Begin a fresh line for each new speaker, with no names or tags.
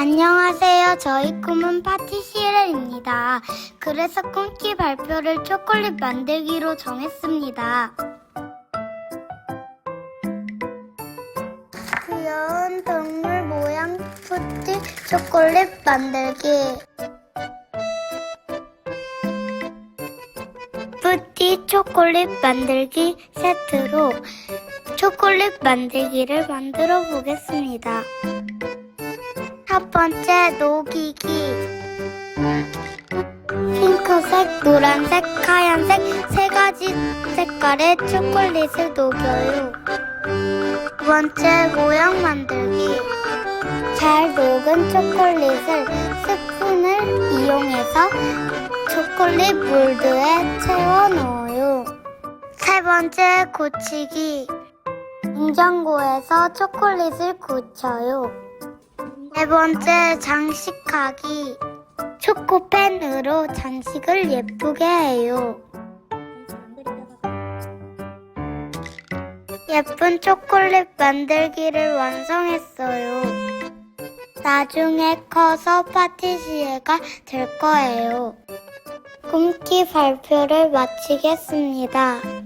안녕하세요. 저희 꿈은 파티시엘입니다. 그래서 꿈기 발표를 초콜릿 만들기로 정했습니다. 귀여운 동물 모양 푸티 초콜릿 만들기. 푸티 초콜릿 만들기 세트로 초콜릿 만들기를 만들어 보겠습니다. 첫 번째 녹이기 핑크색, 노란색, 하얀색 세 가지 색깔의 초콜릿을 녹여요. 두 번째 모양 만들기 잘 녹은 초콜릿을 스푼을 이용해서 초콜릿 몰드에 채워 넣어요. 세 번째 고치기 냉장고에서 초콜릿을 굳혀요. 네 번째 장식하기 초코펜으로 장식을 예쁘게 해요. 예쁜 초콜릿 만들기를 완성했어요. 나중에 커서 파티시에가 될 거예요. 꿈기 발표를 마치겠습니다.